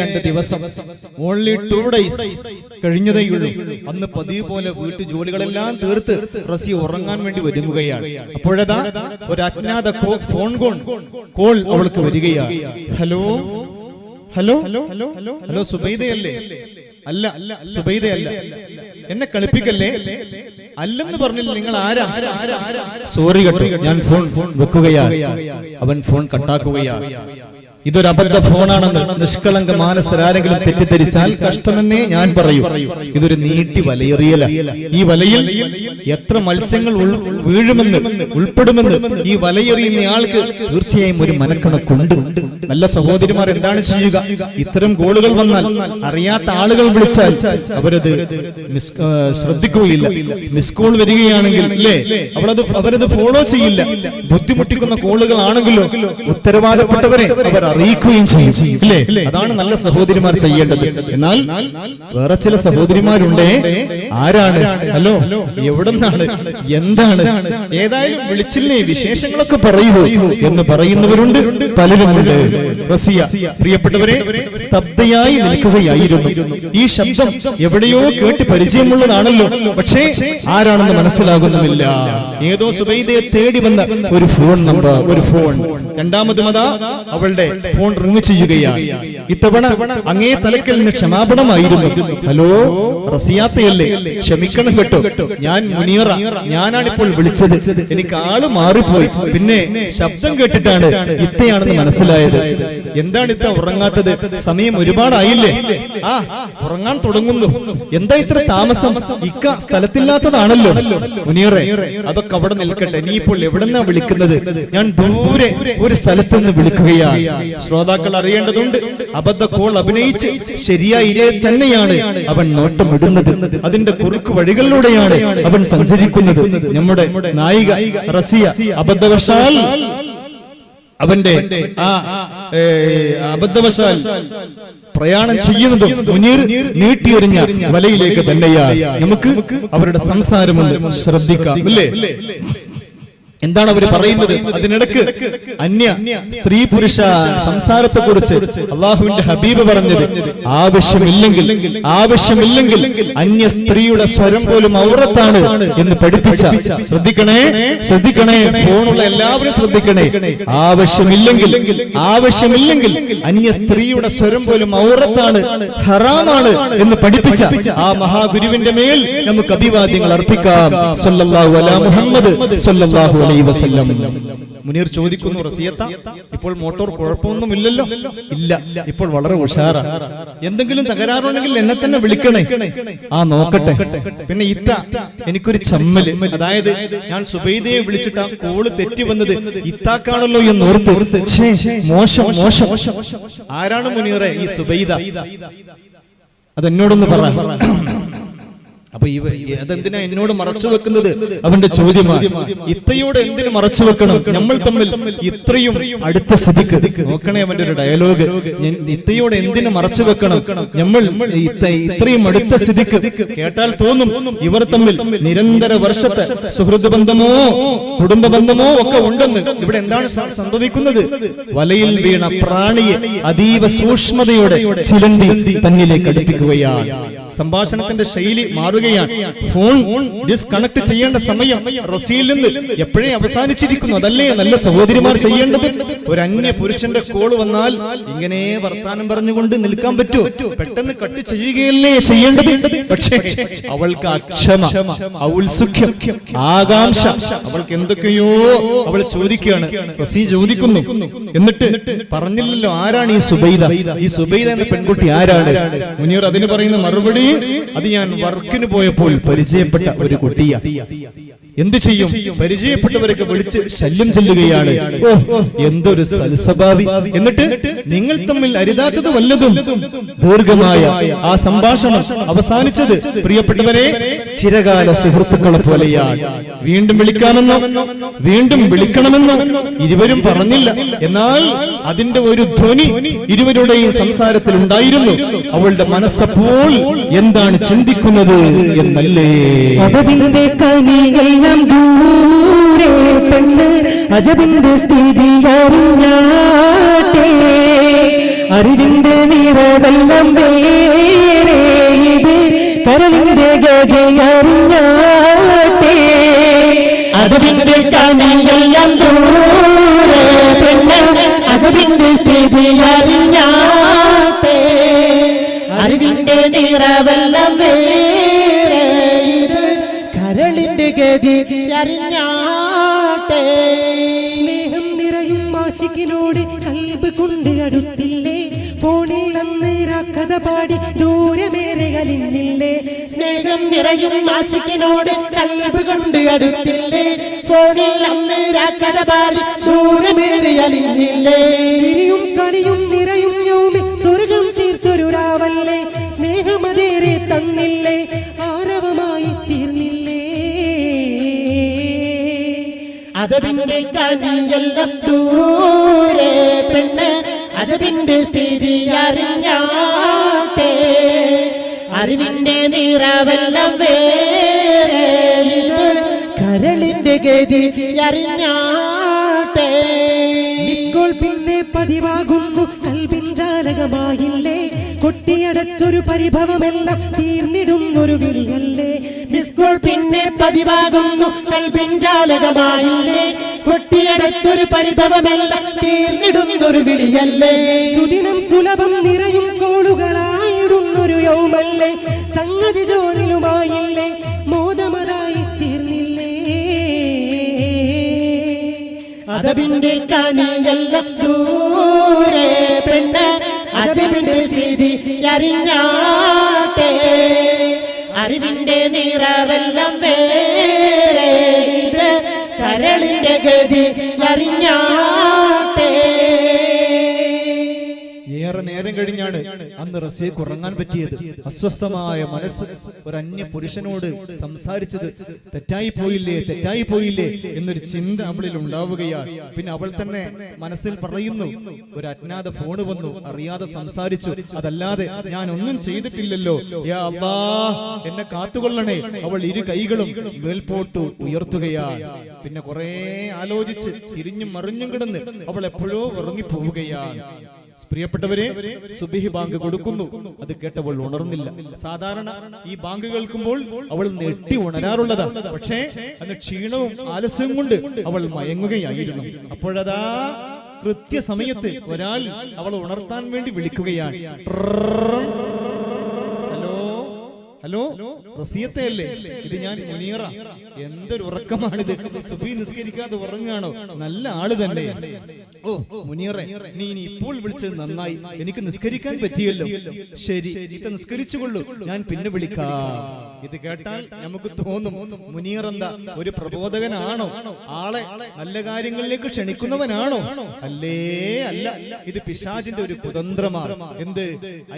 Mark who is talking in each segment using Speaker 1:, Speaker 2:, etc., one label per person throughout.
Speaker 1: രണ്ട് ദിവസം. Only two days കഴിഞ്ഞതേയുള്ളൂ അന്ന് പതിവ് പോലെ വീട്ടു ജോലികളെല്ലാം തീർത്ത് റസി ഉറങ്ങാൻ വേണ്ടി ഒരുങ്ങുകയാണ്. അപ്പോഴതാ ഒരു അജ്ഞാത ഫോൺ കോൺ കോൾ അവൾക്ക് വരികയാണ്. ഹലോ? ഹലോ? ഹലോ ഹലോ സുബൈദയല്ലേ? അല്ല സുബൈദയല്ല. എന്നെ കളിപ്പിക്കല്ലേ? അല്ലെന്ന് പറഞ്ഞില്ല നിങ്ങൾ ആരാ? സോറി കേട്ടോ ഞാൻ ഫോൺ വെക്കുകയാ അവൻ ഫോൺ കട്ടാക്കുകയാണ്. ഇതൊരു അബദ്ധ ഫോണാണെന്ന് നിഷ്കളങ്ക മാനസരാരെങ്കിലും തെറ്റിദ്ധരിച്ചാൽ കഷ്ടമെന്നേ ഞാൻ പറയൂ. ഇതൊരു നീട്ടി വലയെറിയല. ഈ വലയിൽ എത്ര മത്സ്യങ്ങൾ വീഴുമെന്ന് ഉൾപ്പെടുമെന്ന് ഈ വലയെറിയുന്ന ആൾക്ക് തീർച്ചയായും ഒരു മനക്കണക്കുണ്ട്. നല്ല സഹോദരിമാർ എന്താണ് ചെയ്യുക? ഇത്തരം ഗോളുകൾ വന്നാൽ അറിയാത്ത ആളുകൾ വിളിച്ചാൽ അവരത് ശ്രദ്ധിക്കുകയില്ല. മിസ് കോൾ വരികയാണെങ്കിൽ അല്ലേ അവളത് അവരത് ഫോളോ ചെയ്യില്ല. ബുദ്ധിമുട്ടിക്കുന്ന കോളുകളാണെങ്കിലോ ഉത്തരവാദപ്പെട്ടവരെ അവർ അറിയിക്കുകയും ചെയ്യും ഇല്ലേ അതാണ് നല്ല സഹോദരിമാർ ചെയ്യേണ്ടത്. എന്നാൽ വേറെ ചില സഹോദരിമാരുണ്ടേ. ആരാണ്? ഹലോ എവിടെ നിന്നാണ് എന്താണ്? ഏതായാലും വിളിച്ചില്ലേ? വിശേഷങ്ങളൊക്കെ പറയൂ എന്ന് പറയുന്നവരുണ്ട് പലരുമുണ്ട്. റസിയ പ്രിയപ്പെട്ടവരെ സ്തബ്ധയായി നിൽക്കുകയായിരുന്നു. ഈ ശബ്ദം എവിടെയോ കേട്ട് പരിചയമുള്ളതാണല്ലോ. പക്ഷേ ആരാണെന്ന് മനസ്സിലാകുന്നുമില്ല. ഏതോ സുബൈദയെ തേടി വന്ന ഒരു ഫോൺ നമ്പർ ഒരു ഫോൺ. രണ്ടാമത് മതാ അവളുടെ ഫോൺ റിങ് ചെയ്യുകയാണ്. ഇത്തവണ അങ്ങേ തലക്കലിന് ക്ഷമാപണമായിരുന്നു. ഹലോ റസിയാത്തയല്ലേ? ക്ഷമിക്കണം കേട്ടോ. ഞാൻ മുനിയറ ഞാനാണിപ്പോൾ വിളിച്ചത്. എനിക്ക് ആൾ മാറിപ്പോയി. പിന്നെ ശബ്ദം കേട്ടിട്ടാണ് ഇത്തയാണെന്ന് മനസ്സിലായത്. എന്താണ് ഇത്ത ഉറങ്ങാത്തത്? സമയം ഒരുപാടായില്ലേ? ആ ഉറങ്ങാൻ തുടങ്ങുന്നു. എന്താ ഇത്ര താമസം? ഇക്ക സ്ഥലത്തില്ലാത്തതാണല്ലോ. മുനിയറെ അതൊക്കെ അവിടെ നിൽക്കട്ടെ. നീ ഇപ്പോൾ എവിടെന്നാ വിളിക്കുന്നത്? ഞാൻ ദൂരെ ഒരു സ്ഥലത്ത് നിന്ന് വിളിക്കുകയാണ്. ശ്രോതാക്കൾ അറിയേണ്ടതുണ്ട്. അബദ്ധ കോൾ അഭിനയിച്ച് ശരിയായ ഇരയെ തന്നെയാണ് അവൻ നോട്ടമിടുന്നത്. അതിന്റെ കുറുക്ക് വഴികളിലൂടെയാണ് അവൻ സഞ്ചരിക്കുന്നത്. നമ്മുടെ നായിക റസിയ അബദ്ധവശാൽ അവന്റെ ആ അബദ്ധവശാൽ പ്രയാണം ചെയ്യുന്നതും മുനീർ നീട്ടിയെറിഞ്ഞ വലയിലേക്ക് തന്നെയാണ്. നമുക്ക് അവരുടെ സംസാരമൊന്ന് ശ്രദ്ധിക്കാം. അല്ലേ? എന്താണ് അവർ പറയുന്നത്? അതിനിടക്ക് അന്യ സ്ത്രീ പുരുഷ സംസാരത്തെ കുറിച്ച് അള്ളാഹുവിന്റെ ഹബീബ് പറഞ്ഞത് ആവശ്യമില്ലെങ്കിൽ ആവശ്യമില്ലെങ്കിൽ അന്യ സ്ത്രീയുടെ സ്വരം പോലും ഔറത്താണ് എന്ന് പഠിപ്പിച്ച. ശ്രദ്ധിക്കണേ ശ്രദ്ധിക്കണേ ഫോണുള്ള എല്ലാവരും ശ്രദ്ധിക്കണേ. ആവശ്യമില്ലെങ്കിൽ ആവശ്യമില്ലെങ്കിൽ അന്യ സ്ത്രീയുടെ സ്വരം പോലും ഔറത്താണ് ഹറാമാണ് എന്ന് പഠിപ്പിച്ച ആ മഹാഗുരുവിന്റെ മേൽ നമുക്ക് അഭിവാദ്യങ്ങൾ അർപ്പിക്കാം. സല്ലല്ലാഹു അലാ മുഹമ്മദ് സല്ലല്ലാഹു അലൈഹി വസല്ലം. മുനീർ ചോദിക്കുന്നു റസിയത്ത ഇപ്പോൾ മോട്ടോർ കുഴപ്പമൊന്നുമില്ലല്ലോ? ഇല്ല. ഇപ്പോൾ വളരെ ഉഷാറ. എന്തെങ്കിലും തകരാറുണ്ടെങ്കിൽ എന്നെ തന്നെ വിളിക്കണേ. ആ നോക്കട്ടെ. പിന്നെ ഇത്ത എനിക്കൊരു ചമ്മൽ. അതായത് ഞാൻ സുബൈദയെ വിളിച്ചിട്ട് ആ കോൾ തെറ്റി വന്നത് ഇത്താക്കാണല്ലോ എന്ന് ഓർത്ത് മോശം മോശം. ആരാണ് മുനീറെ ഈ സുബൈദ? അതെന്നോടൊന്ന് പറ. അപ്പൊ ഇവ അതെന്തിനാ എന്നോട് മറച്ചു വെക്കുന്നത്? അവന്റെ ചോദ്യമാണ്. ഇത്തയോട് എന്തിനു മറച്ചു വെക്കണം? നമ്മൾ തമ്മിൽ ഇത്രയും അടുത്ത സ്ഥിതിക്ക്. നോക്കണേ അവന്റെ ഒരു ഡയലോഗ്. ഞാൻ ഇത്തയോട് എന്തിനു മറച്ചു വെക്കണം? നമ്മൾ ഇത്രയും അടുത്ത സ്ഥിതിക്ക്. കേട്ടാൽ തോന്നും ഇവർ തമ്മിൽ നിരന്തര വർഷത്തെ സുഹൃത്ത് ബന്ധമോ കുടുംബ ബന്ധമോ ഒക്കെ ഉണ്ടെന്ന്. ഇവിടെ എന്താണ് സംഭവിക്കുന്നത്? വലയിൽ വീണ പ്രാണിയെ അതീവ സൂക്ഷ്മതയോടെ ചിലന്തി തന്നിലേക്ക് അടുപ്പിക്കുകയാണ്. സംഭാഷണത്തിന്റെ ശൈലി മാറുകയാണ്. ഫോൺ ഡിസ്കണക്ട് ചെയ്യേണ്ട സമയം റസിയിൽ നിന്ന് എപ്പോഴേ അവസാനിച്ചിരിക്കുന്നു? അതല്ലേ നല്ല സഹോദരിമാർ ചെയ്യേണ്ടത്? ഒരു അന്യ പുരുഷന്റെ കോൾ വന്നാൽ ഇങ്ങനെ വർത്താനം പറഞ്ഞുകൊണ്ട് നിൽക്കാൻ പറ്റുമോ? പെട്ടെന്ന് കട്ട് ചെയ്യുകയല്ലേ ചെയ്യേണ്ടത്? പക്ഷേ അവൾക്ക് അക്ഷമ ഔത്സുഖ്യം ആകാംക്ഷ അവൾക്ക് എന്തൊക്കെയോ അവൾ ചോദിക്കുകയാണ്. റസി ചോദിക്കുന്നു. എന്നിട്ട് പറഞ്ഞില്ലല്ലോ ആരാണ് ഈ സുബൈദ? ഈ സുബൈദ എന്ന പെൺകുട്ടി ആരാണ്? മുനീർ അതിന് പറയുന്ന മറുപടി അത് ഞാൻ വർക്കിന് പോയപ്പോൾ പരിചയപ്പെട്ട ഒരു കുട്ടിയാ. എന്തു ചെയ്യും? പരിചയപ്പെട്ടവരൊക്കെ വിളിച്ച് ശല്യം ചെല്ലുകയാണ്. ഓ എന്തൊരു സൽസ്വഭാവി. എന്നിട്ട് നിങ്ങൾ തമ്മിൽ അരുതാത്തത് വല്ലതും? ദീർഘമായ ആ സംഭാഷണം അവസാനിച്ചത് പ്രിയപ്പെട്ടവരെ ചിരകാല സുഹൃത്തുക്കളെ പോലെയാണ്. വീണ്ടും വിളിക്കാമെന്നോ? വീണ്ടും വിളിക്കണമെന്നോ? ഇരുവരും പറഞ്ഞില്ല. എന്നാൽ അതിന്റെ ഒരു ധ്വനി ഇരുവരുടെയും സംസാരത്തിൽ ഉണ്ടായിരുന്നു. അവളുടെ മനസ്സപ്പോൾ എന്താണ് ചിന്തിക്കുന്നത് എന്നല്ലേ?
Speaker 2: അജബിന്റെ കനിയെല്ലാം ദൂരെ പെണ്ണ് അജബിന്റെ സ്ഥിതി അറിഞ്ഞാട്ടെ. അറിവിന്റെ നിറവെല്ലാം വേറെ ഇത് കരളിന്റെ ഗതി അറിഞ്ഞാട്ടെ.
Speaker 3: അജബിന്റെ കണിയെല്ലാം ദൂരെ പെണ്ണ് അജബിന്റെ സ്ഥിതി അറിഞ്ഞാട്ടെ
Speaker 2: കൊണ്ട് അടുത്തില്ലേ? ഫോണിൽ അന്ന് കഥ പാടി ദൂരമേറെ അലിഞ്ഞില്ലേ
Speaker 3: സ്നേഹം നിറയും ആശിക്കിനോട് കൽബ് കൊണ്ട് അടുത്തില്ലേ? ഫോണിൽ നന്നേര കഥ പാടി ദൂരമേറെ അലിഞ്ഞില്ലേ
Speaker 2: ചിരിയും കളിയും നിറയും യൗമിൽ സ്വർഗം തീർത്തൊരു രാവല്ലേ? സ്നേഹമതേറെ തന്നില്ലേ?
Speaker 3: അതബിന്റെ കനിയെല്ലാം ദൂരെ പെണ്ണ് അജബിന്റെ സ്ഥിതി അറിഞ്ഞാട്ടെ. അറിവിന്റെ നിറവെല്ലാം വേറെ ഇത് കരളിന്റെ ഗതി അറിഞ്ഞാട്ടെ.
Speaker 2: സ്കൂൾ പിന്നെ പതിവാകുന്നു കൽബിൻ ജാലകമായില്ലേ? കൊട്ടിയടച്ചൊരു പരിഭവമെല്ലാം തീർന്നിടുന്നൊരു വിളിയല്ലേ.
Speaker 3: മിസ് കോൾ പിന്നെ പതിവാകുന്നു. കൽബിൻ ജാലകമായില്ലേ? കൊട്ടിയടച്ചൊരു പരിഭവമെല്ലാം തീർന്നിടുന്നൊരു വിളിയല്ലേ?
Speaker 2: സുദിനം സുലഭം നിറയും കോളുകളായിടുന്നൊരു യൗമല്ലേ? സംഗതി ജോലിലുമായില്ലേ മോദമതായി തീർന്നില്ലേ?
Speaker 3: അതവിന്റെ കനിയെല്ലാം ദൂരെ പെണ്ണ്. അജബിന്റെ സ്ഥിതി അറിഞ്ഞാട്ടെ. അറിവിന്റെ നിറവെല്ലാം വേറെ. കരളിന്റെ ഗതി അറിഞ്ഞാട്ടെ.
Speaker 1: ഏറെ നേരം കഴിഞ്ഞാണ്. അന്ന് റസിയക്ക് ഉറങ്ങാൻ പറ്റിയത്. അസ്വസ്ഥമായ മനസ്സ് ഒരു അന്യ പുരുഷനോട് സംസാരിച്ചത് തെറ്റായി പോയില്ലേ തെറ്റായി പോയില്ലേ എന്നൊരു ചിന്ത അവളിൽ ഉണ്ടാവുകയാണ്. പിന്നെ അവൾ തന്നെ മനസ്സിൽ പറയുന്നു ഒരു അജ്ഞാത ഫോൺ വന്നു അറിയാതെ സംസാരിച്ചു. അതല്ലാതെ ഞാൻ ഒന്നും ചെയ്തിട്ടില്ലല്ലോ. എന്നെ കാത്തുകൊള്ളണേ. അവൾ ഇരു കൈകളും മേൽപോട്ടു ഉയർത്തുകയാണ്. പിന്നെ കുറെ ആലോചിച്ച് തിരിഞ്ഞും മറിഞ്ഞും കിടന്ന് അവൾ എപ്പോഴോ ഉറങ്ങിപ്പോവുകയാണ്. പ്രിയപ്പെട്ടവരെ സുബിഹി ബാങ്ക് കൊടുക്കുന്നു. അത് കേട്ടവൾ ഉണർന്നില്ല. സാധാരണ ഈ ബാങ്ക് കേൾക്കുമ്പോൾ അവൾ നെട്ടി ഉണരാറുള്ളതാണ് പക്ഷേ അന്ന് ക്ഷീണവും ആലസ്യവും കൊണ്ട് അവൾ മയങ്ങുകയായിരുന്നു. അപ്പോഴതാ കൃത്യസമയത്ത് ഒരാൾ അവൾ ഉണർത്താൻ വേണ്ടി വിളിക്കുകയാണ്. ഹലോ റസിയത്തെ അല്ലേ ഇത് ഞാൻ മുനീറ. എന്തൊരു ഉറക്കമാണിത്. സുബി നിസ്കരിക്കാതെ ഉറങ്ങാണോ നല്ല ആൾ തന്നെ. ഓ മുനീറെ നീ ഇനി ഇപ്പോൾ വിളിച്ചത് നന്നായി. എനിക്ക് നിസ്കരിക്കാൻ പറ്റിയല്ലോ. ശരി ഇത് നിസ്കരിച്ചുകൊള്ളൂ. ഞാൻ പിന്നെ വിളിക്കാം. ഇത് കേട്ടാൽ നമുക്ക് തോന്നും മുനീർ എന്താ ഒരു പ്രബോധകനാണോ? ആളെ നല്ല കാര്യങ്ങളിലേക്ക് ക്ഷണിക്കുന്നവനാണോ? അല്ലേ അല്ല. ഇത് പിശാചിന്റെ ഒരു കുതന്ത്രമാണ്. എന്ത്?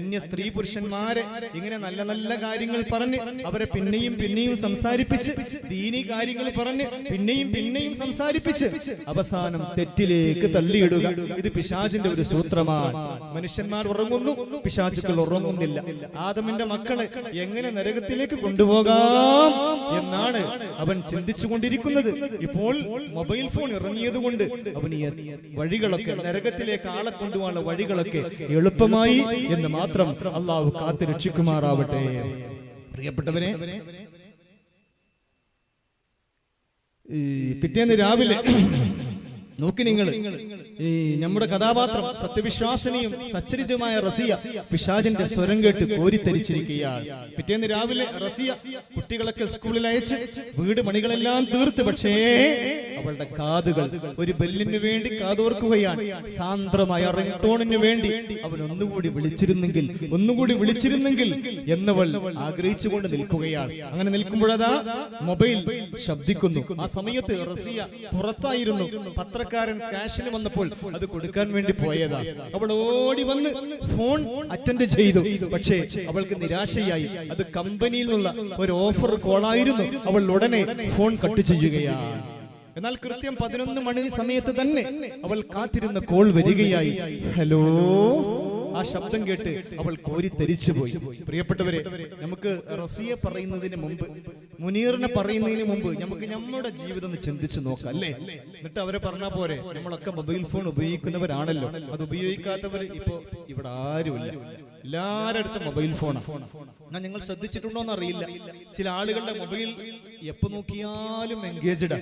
Speaker 1: അന്യ സ്ത്രീ പുരുഷന്മാരെ ഇങ്ങനെ നല്ല നല്ല കാര്യങ്ങൾ പറഞ്ഞ് അവരെ പിന്നെയും പിന്നെയും സംസാരിപ്പിച്ച് ദീനി കാര്യങ്ങൾ പറഞ്ഞ് പിന്നെയും പിന്നെയും സംസാരിപ്പിച്ച് അവസാനം തെറ്റിലേക്ക് തള്ളിയിടുക. ഇത് പിശാചിന്റെ ഒരു സൂത്രമാണ്. മനുഷ്യന്മാർ ഉറങ്ങുന്നു പിശാചുക്കൾ ഉറങ്ങുന്നില്ല. ആദമിന്റെ മക്കളെ എങ്ങനെ നരകത്തിലേക്ക് കൊണ്ടുപോകാം എന്നാണ് അവൻ ചിന്തിച്ചു കൊണ്ടിരിക്കുന്നത് ഇപ്പോൾ മൊബൈൽ ഫോൺ ഇറങ്ങിയത് കൊണ്ട് അവന് ഈ വഴികളൊക്കെ നരകത്തിലേക്ക് ആളെ കൊണ്ടുപോകാനുള്ള വഴികളൊക്കെ എളുപ്പമായി എന്ന് മാത്രം അള്ളാഹു കാത്തു രക്ഷിക്കുമാറാവട്ടെ. പ്രിയപ്പെട്ടവരെ ഈ പിറ്റേന്ന് രാവിലെ നോക്കി നിങ്ങൾ. ഈ നമ്മുടെ കഥാപാത്രം സത്യവിശ്വാസനിയും സച്ചരിതമായ റസിയ പിശാചിന്റെ സ്വരം കേട്ട് കോരിത്തരിച്ചിരിക്കുകയാണ്. പിറ്റേന്ന് രാവിലെ റസിയ കുട്ടികളൊക്കെ സ്കൂളിൽ അയച്ച് വീട് മണികളെല്ലാം തീർത്ത് പക്ഷേ അവളുടെ കാതുകൾ ഒരു ബെല്ലിന് വേണ്ടി കാതോർക്കുകയാണ്. സാന്ദ്രമായ റിംഗ്ടോണിന് വേണ്ടി അവൻ ഒന്നുകൂടി വിളിച്ചിരുന്നെങ്കിൽ ഒന്നുകൂടി വിളിച്ചിരുന്നെങ്കിൽ എന്നവൾ ആഗ്രഹിച്ചുകൊണ്ട് നിൽക്കുകയാണ്. അങ്ങനെ നിൽക്കുമ്പോഴതാ മൊബൈൽ ശബ്ദിക്കുന്നു. ആ സമയത്ത് റസിയ പുറത്തായിരുന്നു. പത്രക്കാരൻ കാശിന് വന്നപ്പോൾ അത് കൊടുക്കാൻ വേണ്ടി പോയതാ. അവൾ ഓടി വന്ന് ഫോൺ അറ്റൻഡ് ചെയ്തു. പക്ഷേ അവൾക്ക് നിരാശയായി. അത് കമ്പനിയിൽ നിന്നുള്ള ഒരു ഓഫർ കോളായിരുന്നു അവൾ ഉടനെ ഫോൺ കട്ട് ചെയ്യുകയാണ് എന്നാൽ കൃത്യം പതിനൊന്ന് മണി സമയത്ത് തന്നെ അവൾ കാത്തിരുന്ന കോൾ വരികയായി. ഹലോ? ആ ശബ്ദം കേട്ട് അവൾ കോരി പോയി പ്രിയപ്പെട്ടവരെ നമുക്ക് റസിയെ പറയുന്നതിന് മുമ്പ് മുനീറിനെ പറയുന്നതിന് മുമ്പ് നമുക്ക് നമ്മുടെ ജീവിതം ഒന്ന് ചിന്തിച്ചു നോക്കാം അല്ലേ? എന്നിട്ട് അവരെ പറഞ്ഞാൽ പോരെ നമ്മളൊക്കെ മൊബൈൽ ഫോൺ ഉപയോഗിക്കുന്നവരാണല്ലോ. അത് ഉപയോഗിക്കാത്തവർ ഇപ്പോ ഇവിടെ ആരുമില്ല. എല്ലാവരുടെ അടുത്ത് മൊബൈൽ ഫോണാണ് ഞാൻ നിങ്ങൾ ശ്രദ്ധിച്ചിട്ടുണ്ടോ എന്ന് അറിയില്ല ചില ആളുകളുടെ മൊബൈൽ എപ്പോ നോക്കിയാലും എൻഗേജ്ഡ്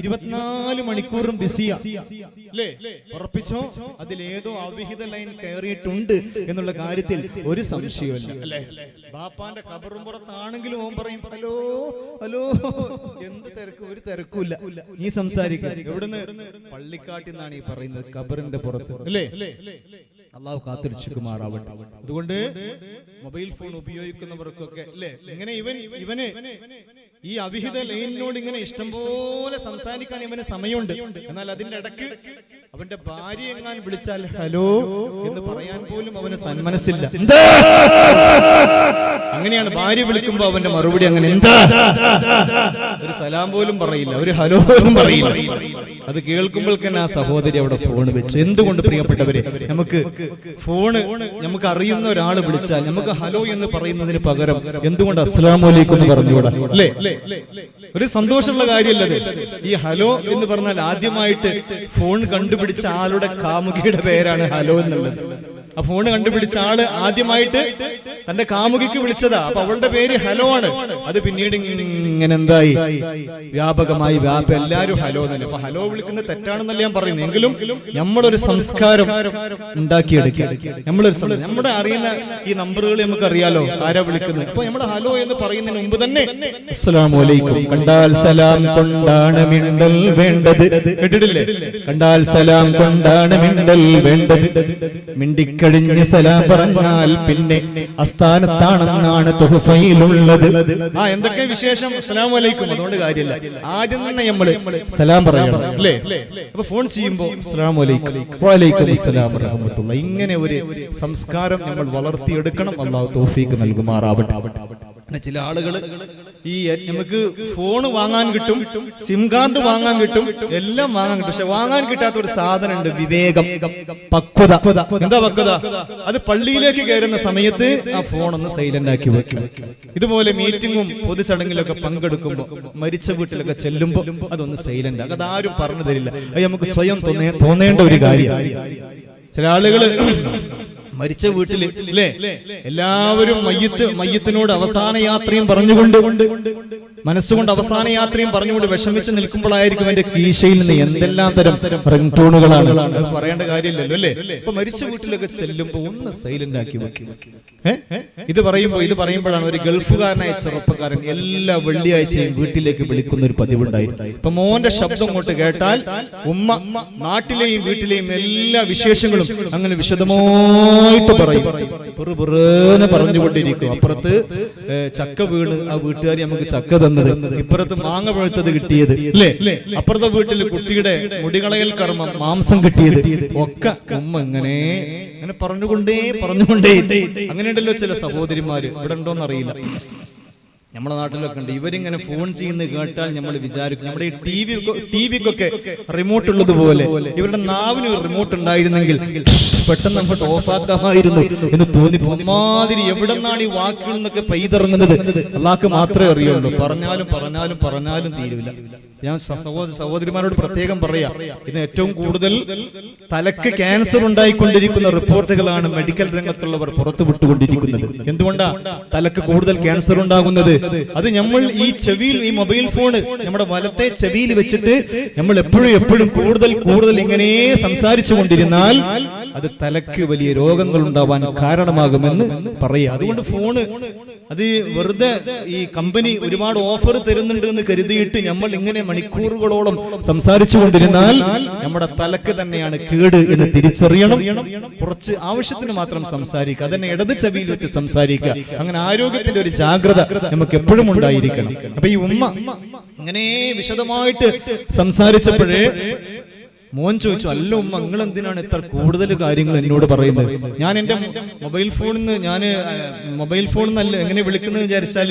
Speaker 1: ഇരുപത്തിനാല് മണിക്കൂറും ബിസിയാ. അല്ലേ ഉറപ്പിച്ചോ? അതിലേതോ അവിഹിത ലൈൻ കയറിയിട്ടുണ്ട് എന്നുള്ള കാര്യത്തിൽ ഒരു സംശയമില്ല അല്ലേ? ബാപ്പാന്റെ കബറും പുറത്താണെങ്കിലും ഓൻ പറയും ഹലോ ഹലോ. എന്ത് തിരക്കും? ഒരു തിരക്കുമില്ല നീ സംസാരിക്കുക എവിടുന്ന്? പള്ളിക്കാട്ടിൽ നിന്നാണ് ഈ പറയുന്നത്. കബറിന്റെ പുറത്ത്. അല്ലേ അള്ളാഹു കാത്തിരിച്ചുമാറാവട്ടെ അതുകൊണ്ട് മൊബൈൽ ഫോൺ ഉപയോഗിക്കുന്നവർക്കൊക്കെ അല്ലേ? ഇങ്ങനെ ഇവൻ ഇവന് ഈ അവിഹിത ലൈനിനോട് ഇങ്ങനെ ഇഷ്ടംപോലെ സംസാരിക്കാൻ ഇവന് സമയമുണ്ട്. എന്നാൽ അതിന്റെ ഇടയ്ക്ക് അവന്റെ ഭാര്യ എങ്ങാൻ വിളിച്ചാൽ ഹലോ എന്ന് പറയാൻ പോലും അവന് സന്മനസ്സില്ല അങ്ങനെയാണ് ഭാര്യ വിളിക്കുമ്പോ അവന്റെ മറുപടി അങ്ങനെ എന്താ? ഒരു സലാം പോലും പറയില്ല. ഒരു ഹലോ പോലും പറയില്ല. അത് കേൾക്കുമ്പോൾ തന്നെ ആ സഹോദരി അവിടെ ഫോൺ വെച്ചു. എന്തുകൊണ്ട് പ്രിയപ്പെട്ടവരെ നമുക്ക് ഫോണ് നമുക്ക് അറിയുന്ന ഒരാൾ വിളിച്ചാൽ നമുക്ക് ഹലോ എന്ന് പറയുന്നതിന് പകരം എന്തുകൊണ്ട് അസ്സലാമു അലൈക്കും എന്ന് പറഞ്ഞുകൂടാ? അല്ലേ? ഒരു സന്തോഷമുള്ള കാര്യമല്ലത് ഈ ഹലോ എന്ന് പറഞ്ഞാൽ ആദ്യമായിട്ട് ഫോൺ കണ്ടുപിടിച്ച ആളുടെ കാമുകിയുടെ പേരാണ് ഹലോ എന്നുള്ളത്. ആ ഫോണ് കണ്ടുപിടിച്ച ആൾ ആദ്യമായിട്ട് തന്റെ കാമുകിക്ക് വിളിച്ചതാ. അപ്പൊ അവളുടെ പേര് ഹലോ ആണ്. അത് പിന്നീട് ഇങ്ങനെ എന്തായി? വ്യാപകമായി വ്യാപ എല്ലാരും ഹലോ തന്നെ. അപ്പൊ ഹലോ വിളിക്കുന്നത് തെറ്റാണെന്നല്ല ഞാൻ പറയുന്നത് എങ്കിലും നമ്മളൊരു സംസ്കാരം ഉണ്ടാക്കിയെടുക്കുക. നമ്മളൊരു നമ്മുടെ അറിയുന്ന ഈ നമ്പറുകൾ നമുക്ക് അറിയാലോ. ആരാ വിളിക്കുന്നത്? അപ്പൊ നമ്മൾ ഹലോ എന്ന് പറയുന്നതിന് മുമ്പ് തന്നെ അസ്സലാമു അലൈക്കും. കണ്ടാൽ സലാം കൊണ്ടാണ് മിണ്ടൽ വേണ്ടത്. കേട്ടിട്ടില്ലേ? കണ്ടാൽ സലാം കൊണ്ടാണ് മിണ്ടൽ വേണ്ടത്. മിണ്ടിക്കഴിഞ്ഞ് സലാം പറഞ്ഞാൽ പിന്നെ അസ്ഥാനത്താണെന്നാണ് തുഹഫയിലുള്ളത്. ആ എന്തൊക്കെ വിശേഷം? അസ്സലാമു അലൈക്കും. അതുകൊണ്ട് കാര്യമില്ല. ആദ്യം തന്നെ നമ്മൾ സലാം പറയണം അല്ലേ? അപ്പൊ ഫോൺ ചെയ്യുമ്പോ അസ്സലാമു അലൈക്കും. വലൈക്കും അസ്സലാം വറഹ്മത്തുള്ളാഹി. ഇങ്ങനെ ഒരു സംസ്കാരം നമ്മൾ വളർത്തിയെടുക്കണം. അള്ളാഹു തോഫീക്ക് നൽകുമാറാവട്ടെ. പിന്നെ ചില ആളുകൾ ഈ നമുക്ക് ഫോൺ വാങ്ങാൻ കിട്ടും സിം കാർഡ് വാങ്ങാൻ കിട്ടും എല്ലാം വാങ്ങാൻ കിട്ടും. പക്ഷെ വാങ്ങാൻ കിട്ടാത്ത ഒരു സാധനം ഉണ്ട് വിവേകം പക്വത. എന്താ പക്വത? അത് പള്ളിയിലേക്ക് കയറുന്ന സമയത്ത് ആ ഫോൺ ഒന്ന് സൈലന്റ് ആക്കി വെക്കും. ഇതുപോലെ മീറ്റിങ്ങും പൊതുചടങ്ങിലൊക്കെ പങ്കെടുക്കുമ്പോൾ മരിച്ച വീട്ടിലൊക്കെ ചെല്ലുമ്പോൾ അതൊന്ന് സൈലന്റ് ആക്കും. അതാരും പറഞ്ഞു തരില്ല. അത് നമുക്ക് സ്വയം തോന്നേണ്ട ഒരു കാര്യം. ചില ആളുകൾ മരിച്ച വീട്ടിൽ അല്ലേ എല്ലാവരും മയ്യത്ത് മയ്യത്തിനോട് അവസാന യാത്രയും പറഞ്ഞുകൊണ്ട് മനസ്സുകൊണ്ട് അവസാന യാത്രയും പറഞ്ഞുകൊണ്ട് വിഷമിച്ച് നിൽക്കുമ്പോഴായിരിക്കും എന്റെ കീശയിൽ നിന്ന് എന്തെല്ലാം തരം റിംഗ് ടൂണുകളാണ് അത് പറയേണ്ട കാര്യമില്ലല്ലോ അല്ലേ ഇപ്പൊ മരിച്ച വീട്ടിലൊക്കെ ചെല്ലുമ്പോ ഒന്ന് സൈലന്റ് ആക്കി വെക്കും? ഇത് പറയുമ്പോ ഇത് പറയുമ്പോഴാണ് ഒരു ഗൾഫുകാരനായ ചെറുപ്പക്കാരൻ എല്ലാ വെള്ളിയാഴ്ചയും വീട്ടിലേക്ക് വിളിക്കുന്ന ഒരു പതിവുണ്ടായിരുന്നു. ഇപ്പൊ മോന്റെ ശബ്ദം കൊണ്ട് കേട്ടാൽ ഉമ്മ നാട്ടിലെയും വീട്ടിലെയും എല്ലാ വിശേഷങ്ങളും അങ്ങനെ വിശദമായിട്ട് പറയും. പെറുപെറുന്ന് പറഞ്ഞുകൊണ്ടിരിക്കും. അപ്പുറത്ത് ചക്ക വീണ് ആ വീട്ടുകാർ നമുക്ക് ചക്ക തന്നത്. ഇപ്പുറത്ത് മാങ്ങ പഴുത്തത് കിട്ടിയത്. അല്ലേ അപ്പുറത്തെ വീട്ടിൽ കുട്ടിയുടെ മുടികളയൽ കർമ്മം മാംസം കിട്ടിയത്. ഒക്കെ ഉമ്മ ഇങ്ങനെ അങ്ങനെ പറഞ്ഞുകൊണ്ടേ പറഞ്ഞുകൊണ്ടേ. അങ്ങനെയുണ്ടല്ലോ ചില സഹോദരിമാര്. ഇവിടെ ഉണ്ടോന്ന് അറിയില്ല നമ്മുടെ നാട്ടിലൊക്കെ ഉണ്ട്. ഇവരിങ്ങനെ ഫോൺ ചെയ്യുന്നത് കേട്ടാൽ നമ്മൾ വിചാരിക്കും. നമ്മുടെ ഈ ടി വി ടി വിക്കൊക്കെ റിമോട്ട് ഉള്ളത് പോലെ ഇവരുടെ നാവിന് റിമോട്ട് ഉണ്ടായിരുന്നെങ്കിൽ പെട്ടെന്ന് അങ്ങോട്ട് ഓഫാക്കാമായിരുന്നു എന്ന് തോന്നി മാതിരി എവിടെ നിന്നാണ് ഈ വാക്കുകൾ നിന്നൊക്കെ പെയ്തിറങ്ങുന്നത്? അള്ളാഹ്ക്ക് മാത്രമേ അറിയുള്ളൂ. പറഞ്ഞാലും പറഞ്ഞാലും പറഞ്ഞാലും തീരുവില്ല ഞാൻ സഹോദര സഹോദരിമാരോട് പ്രത്യേകം പറയാ. ഇന്ന് ഏറ്റവും കൂടുതൽ തലക്ക് ക്യാൻസർ ഉണ്ടായിക്കൊണ്ടിരിക്കുന്ന റിപ്പോർട്ടുകളാണ് മെഡിക്കൽ രംഗത്തുള്ളവർ പുറത്തു വിട്ടുകൊണ്ടിരിക്കുന്നത്. എന്തുകൊണ്ടാ? തലക്ക് കൂടുതൽ ക്യാൻസർ ഉണ്ടാകുന്നത്? അത് നമ്മൾ ഈ ചെവിയിൽ ഈ മൊബൈൽ ഫോണ് നമ്മുടെ വലത്തെ ചെവിയിൽ വെച്ചിട്ട് നമ്മൾ എപ്പോഴും എപ്പോഴും കൂടുതൽ കൂടുതൽ ഇങ്ങനെ സംസാരിച്ചു കൊണ്ടിരുന്നാൽ അത് തലക്ക് വലിയ രോഗങ്ങൾ ഉണ്ടാവാൻ കാരണമാകുമെന്ന് പറയുക അതുകൊണ്ട് ഫോണ് അത് വെറുതെ ഈ കമ്പനി ഒരുപാട് ഓഫർ തരുന്നുണ്ട് എന്ന് കരുതിയിട്ട് നമ്മൾ ഇങ്ങനെ മണിക്കൂറുകളോളം സംസാരിച്ചു കൊണ്ടിരുന്നാൽ നമ്മുടെ തലക്ക് തന്നെയാണ് കേട് എന്ന് തിരിച്ചറിയണം. കുറച്ച് ആവശ്യത്തിന് മാത്രം സംസാരിക്കുക. അതന്നെ ഇടത് ചെവിയിൽ വെച്ച് സംസാരിക്കുക. അങ്ങനെ ആരോഗ്യത്തിന്റെ ഒരു ജാഗ്രത നമുക്ക് എപ്പോഴും ഉണ്ടായിരിക്കണം. അപ്പൊ ഈ ഉമ്മ ഇങ്ങനെ വിശദമായിട്ട് സംസാരിച്ചപ്പോഴേ മോൻ ചോദിച്ചു അല്ല ഉമ്മ നിങ്ങൾ എന്തിനാണ് ഇത്ര കൂടുതൽ കാര്യങ്ങൾ എന്നോട് പറയുന്നത്? ഞാൻ എന്റെ മൊബൈൽ ഫോണിൽ നിന്ന് ഞാൻ മൊബൈൽ ഫോണിൽ നിന്നല്ല എങ്ങനെ വിളിക്കുന്നത് വിചാരിച്ചാൽ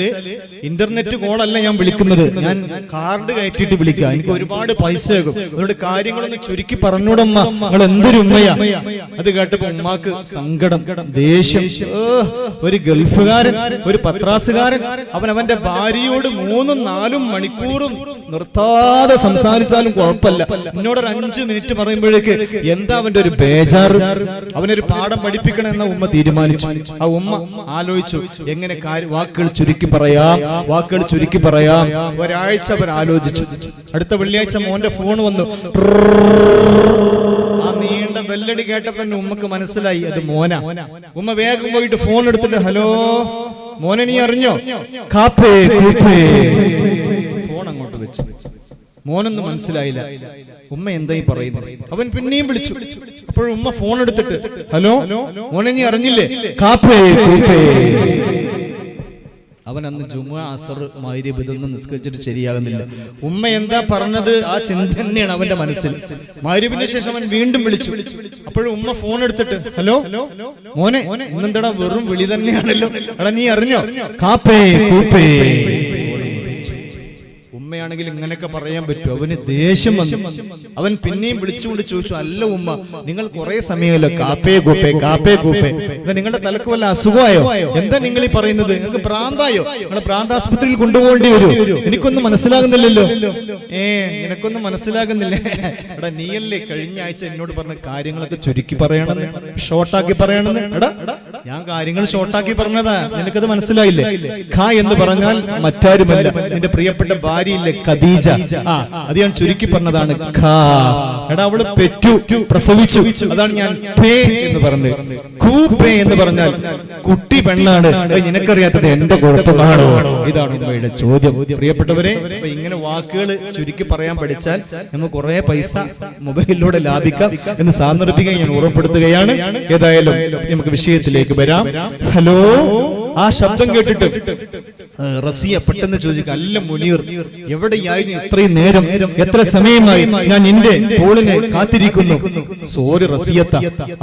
Speaker 1: ഇന്റർനെറ്റ് കോൾ അല്ല ഞാൻ വിളിക്കുന്നത്. ഞാൻ കാർഡ് കയറ്റിയിട്ട് വിളിക്കുക എനിക്ക് ഒരുപാട് പൈസ ആകും അതുകൊണ്ട് കാര്യങ്ങളൊന്ന് ചുരുക്കി പറഞ്ഞൂടമ്മ നിങ്ങൾ എന്തൊരു ഉമ്മയാ? അത് കേട്ടപ്പോ ഉമ്മാക്ക് സങ്കടം ദേഷ്യം. ഒരു ഗൾഫുകാരൻ ഒരു പത്രാസുകാരൻ അവൻ അവന്റെ ഭാര്യയോട് മൂന്നും നാലും മണിക്കൂറും നിർത്താതെ സംസാരിച്ചാലും കുഴപ്പമില്ല. എന്നോട് ഒരു അഞ്ചു മിനിറ്റ് പറയുമ്പോഴേക്ക് എന്താ അവന്റെ ഒരു ബേജാറ്? അവനൊരു പാഠം പഠിപ്പിക്കണം എന്ന ഉമ്മ തീരുമാനിച്ചു. ആ ഉമ്മ ആലോചിച്ചു എങ്ങനെ വാക്കുകൾ ചുരുക്കി പറയാം വാക്കുകൾ ചുരുക്കി പറയാം. ഒരാഴ്ച അവർ ആലോചിച്ചു. അടുത്ത വെള്ളിയാഴ്ച മോന്റെ ഫോൺ വന്നു. ആ നീണ്ട ബെല്ലടി കേട്ട തന്നെ ഉമ്മക്ക് മനസ്സിലായി അത് മോന. ഉമ്മ വേഗം പോയിട്ട് ഫോൺ എടുത്തിട്ട് ഹലോ മോനെ നീ അറിഞ്ഞോ? കൂപ്പേ. ഫോൺ അങ്ങോട്ട് വെച്ചു. മോനൊന്നും മനസ്സിലായില്ല. ഉമ്മ എന്തായി പറയുന്നു? അവൻ പിന്നെയും വിളിച്ചു. അപ്പോഴും ഉമ്മ ഫോൺ എടുത്തിട്ട് ഹലോ മോനെ നീ അറിഞ്ഞില്ലേ? കാപ്പേ അവൻ അന്ന് ജുമ അസർ മൈരിബ് ഇതൊന്നും നിസ്കരിച്ചിട്ട് ശരിയാകുന്നില്ല. ഉമ്മ എന്താ പറഞ്ഞത്? ആ ചിന്ത തന്നെയാണ് അവന്റെ മനസ്സിൽ. മാരിബിന് ശേഷം അവൻ വീണ്ടും വിളിച്ചു. അപ്പോഴും ഉമ്മ ഫോൺ എടുത്തിട്ട് ഹലോ മോനെ ഇന്നെന്താടാ വെറും വിളി തന്നെയാണല്ലോ. എടാ നീ അറിഞ്ഞോ? കാപ്പേ. കൂപ്പേ. ഉമ്മയാണെങ്കിൽ ഇങ്ങനെയൊക്കെ പറയാൻ പറ്റും അവന് ദേഷ്യം വന്നു. അവൻ പിന്നെയും വിളിച്ചുകൊണ്ട് ചോദിച്ചു അല്ല ഉമ്മ നിങ്ങൾ കുറെ സമയമല്ലോ? കാപ്പേ കൂപ്പേ കാപ്പേ കൂപ്പേ നിങ്ങളുടെ തലക്ക് വല്ല അസുഖമായോ? എന്താ നിങ്ങൾ ഈ പറയുന്നത്? നിങ്ങൾക്ക് പ്രാന്തായോ നിങ്ങളെ പ്രാന്താസ്പത്രിയിൽ കൊണ്ടുപോകേണ്ടി വരും. എനിക്കൊന്നും മനസ്സിലാകുന്നില്ലല്ലോ. ഏ നിനക്കൊന്നും മനസ്സിലാകുന്നില്ല. എടാ നീയല്ലേ കഴിഞ്ഞ ആഴ്ച എന്നോട് പറഞ്ഞ കാര്യങ്ങളൊക്കെ ചുരുക്കി പറയണമെന്ന് ഷോർട്ടാക്കി പറയണമെന്ന്? എടാ ഞാൻ കാര്യങ്ങൾ ഷോർട്ടാക്കി പറഞ്ഞതാ. നിനക്കത് മനസ്സിലായില്ലേ? ഖ എന്ന് പറഞ്ഞാൽ മറ്റാരുമല്ല. നിന്റെ പ്രിയപ്പെട്ട ഭാര്യയില്ലേ ഖദീജ. ആ അത് ഞാൻ ചുരുക്കി പറഞ്ഞതാണ്. ഖ. എടാ അവൾ പെറ്റു പ്രസവിച്ചു. അതാണ് ഞാൻ പേ എന്ന് പറഞ്ഞത്. പേ എന്ന് പറഞ്ഞാൽ കുട്ടി പെണ്ണാണ്. നിനക്കറിയാത്തത് എന്റെ കുഴപ്പമാണോ? ഇതാണ് ഉമ്മയുടെ ചോദ്യം. പ്രിയപ്പെട്ടവരെ ഇങ്ങനെ വാക്കുകൾ ചുരുക്കി പറയാൻ പഠിച്ചാൽ നമുക്ക് കുറെ പൈസ മൊബൈലിലൂടെ ലാഭിക്കാം എന്ന് സാന്ദർഭിക്കാൻ ഞാൻ ഉറപ്പെടുത്തുകയാണ് ഏതായാലും നമുക്ക് വിഷയത്തിലേക്ക് വരാം. ഹലോ? ആ ശബ്ദം കേട്ടിട്ട് റസിയ പെട്ടെന്ന് ചോദിക്കുക അല്ല മുനീർ എവിടെയായിരുന്നു ഇത്രയും നേരം? എത്ര സമയമായി ഞാൻ നിന്റെ കോളിനെ കാത്തിരിക്കുന്നു? സോറി റസിയത്ത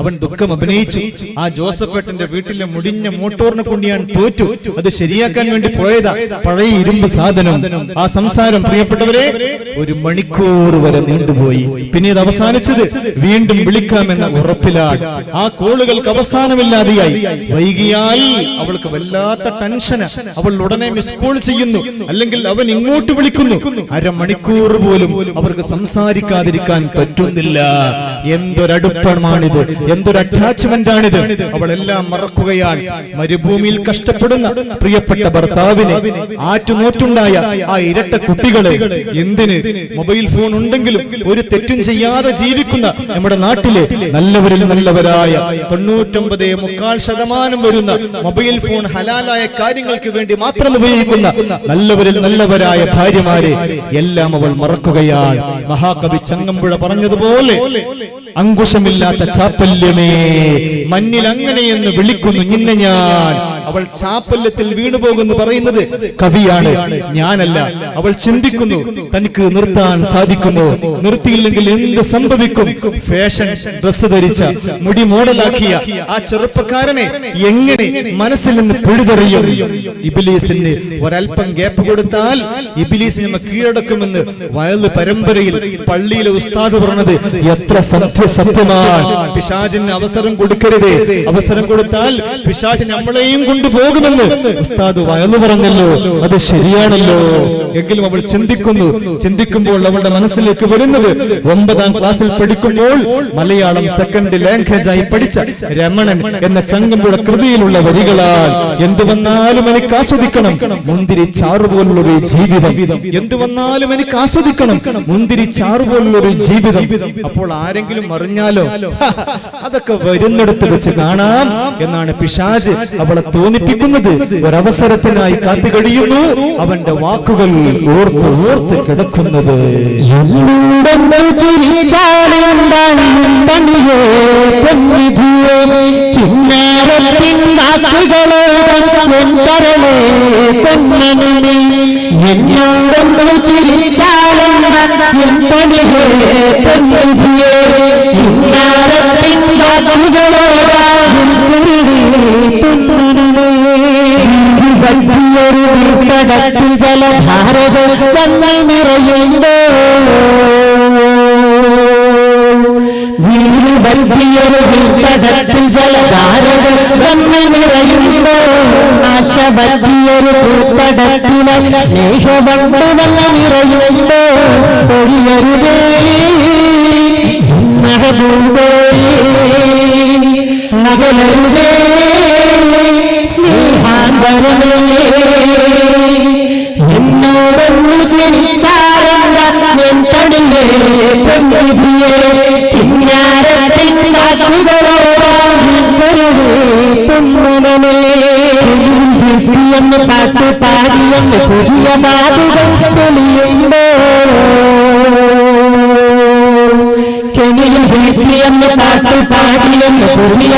Speaker 1: അവൻ ദുഃഖം അഭിനയിച്ചു. ആ ജോസഫേട്ടന്റെ വീട്ടിലെ മുടിഞ്ഞ മോട്ടോറിനെ കൊണ്ട് ഞാൻ തോറ്റു. അത് ശരിയാക്കാൻ വേണ്ടി പോയതാ പഴയ ഇരുമ്പ് സാധനം. ആ സംസാരം പ്രിയപ്പെട്ടവരെ ഒരു മണിക്കൂർ വരെ നീണ്ടുപോയി. പിന്നെ ഇത് അവസാനിച്ചത് വീണ്ടും വിളിക്കാമെന്ന ഉറപ്പിലാണ്. ആ കോളുകൾക്ക് അവസാനമില്ലാതെയായി. വൈകിയാൽ അവൾക്ക് വല്ലാത്ത ടെൻഷന് അവൾ ഉടനെ മിസ് കോൾ ചെയ്യുന്നു. അല്ലെങ്കിൽ അവൻ ഇങ്ങോട്ട് വിളിക്കുന്നു. അരമണിക്കൂർ പോലും അവർക്ക് സംസാരിക്കാതിരിക്കാൻ പറ്റുന്നില്ല. എന്തൊരടുപ്പമാണിത്? എന്തൊരു അറ്റാച്ച്മെന്റ് ആണിത്? അവളെല്ലാം മറക്കുകയാണ്. മരുഭൂമിയിൽ കഷ്ടപ്പെടുന്ന പ്രിയപ്പെട്ട ഭർത്താവിനെ ആറ്റുനോറ്റുണ്ടായ ആ ഇരട്ട കുട്ടികളെ എന്തിന്? മൊബൈൽ ഫോൺ ഉണ്ടെങ്കിലും ഒരു തെറ്റും ചെയ്യാതെ ജീവിക്കുന്ന നമ്മുടെ നാട്ടിലെ നല്ലവരിൽ നല്ലവരായ തൊണ്ണൂറ്റൊമ്പത് മുക്കാൽ ശതമാനം വരുന്ന മൊബൈൽ ഫോൺ ഹലാലായ കാര്യങ്ങൾക്ക് വേണ്ടി മാത്രം ഉപയോഗിക്കുന്ന നല്ലവരിൽ നല്ലവരായ ഭാര്യമാരെ എല്ലാം അവൾ മറക്കുകയാണ്. മഹാകവി ചങ്ങമ്പുഴ പറഞ്ഞതുപോലെ അങ്കുശമില്ലാത്ത ചാപ്പല്യമേ മഞ്ഞിൽ അങ്ങനെയെന്ന് വിളിക്കുന്നു നിന്നെ ഞാൻ. അവൾ ചാപ്പല്യത്തിൽ വീണുപോകുന്നു പറയുന്നത് കവിയാണ് ഞാനല്ല. അവൾ ചിന്തിക്കുന്നു തനിക്ക് നിർത്താൻ സാധിക്കുമോ നിർത്തിയില്ലെങ്കിൽ എന്ത് സംഭവിക്കും? ഫാഷൻ ഡ്രസ് ധരിച്ച മുടി മോഡലാക്കിയ ആ ചെറുപ്പക്കാരനെ എങ്ങനെ മനസ്സിൽ നിന്ന് പിഴുതെറിയും? ഇബിലീസിന് ഒരൽപ്പം ഗ്യാപ്പ് കൊടുത്താൽ ഇബിലീസ് നമ്മ കീഴടക്കുമെന്ന് വയൽ പരമ്പരയിൽ പള്ളിയിലെ ഉസ്താദ് പറഞ്ഞത് എത്ര സത്യ സത്യമാണ്. പിശാചിന് അവസരം കൊടുക്കരുത്. അവസരം കൊടുത്താൽ പിശാച് നമ്മളെയും കൊണ്ടുപോകുമെന്ന് ഉസ്താദ് വയലു പറഞ്ഞല്ലോ. അത് ശരിയാണല്ലോ. എങ്കിലും അവൾ ചിന്തിക്കുന്നു. ചിന്തിക്കുമ്പോൾ അവളുടെ മനസ്സിലേക്ക് വരുന്നത് ഒമ്പതാം ക്ലാസ്സിൽ പഠിക്കുമ്പോൾ മലയാളം സെക്കൻഡ് ലാംഗ്വേജ് ആയി പഠിച്ച രമണൻ എന്ന ചങ്ങമ്പുഴ കൃതിയിലുള്ള വരികളാൽ എന്തു വന്നാലും എനിക്ക് ആസ്വദിക്കണം. മുന്തിരി ചാറുപോലുള്ള ഒരു ജീവിതം. എന്തു വന്നാലും എനിക്ക് ആസ്വദിക്കണം. മുന്തിരി ചാറുപോലുള്ള ഒരു ജീവിതം. അപ്പോൾ ആരെങ്കിലും അറിഞ്ഞാലോ? അതൊക്കെ വരുന്നിടത്ത് വെച്ച് കാണാം എന്നാണ് പിശാജ് അവളെ തോൽപ്പി തോന്നിപ്പിക്കുന്നത് ഒരവസരത്തിനായി കാത്തു കഴിയുന്നു അവന്റെ വാക്കുകൾ ഓർത്ത് ഓർത്ത് കിടക്കുന്നത്.
Speaker 3: എന്നോടൊന്നു ചിരിച്ചാലുണ്ടായി തണിയേ പൊന്നിധിയേ കിന്നാരത്തിൻ വലിയൊരു വീട്ടടത്തിൽ ജലധാരകൾ വന്ന് നിറയുണ്ടോ? വീട്ടടത്തിൽ ജലധാരകൾ വന്ന് നിറയുണ്ടോ? ആശ വലിയൊരു പൂത്തടത്തിലെ സ്നേഹവണ്ട് വന്ന് നിറയുണ്ടോ? ഒഴിയരുതേ പുതിയ പാടുകൾ തെളിയുണ്ടോ കെണിയിൽ വീട്ടിയെന്ന് പാട്ട് പാടിയെന്ന് പുതിയ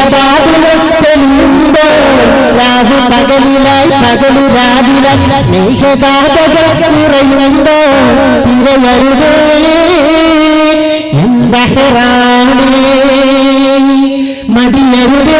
Speaker 3: തെളിയുമ്പോ രാഹു പകലിലായി പകൽ രാവിലായി സ്നേഹദാതകൾ നിറയുമ്പോ തിരയരുതേ എന്തഹറാണേ മടിയരുതേ.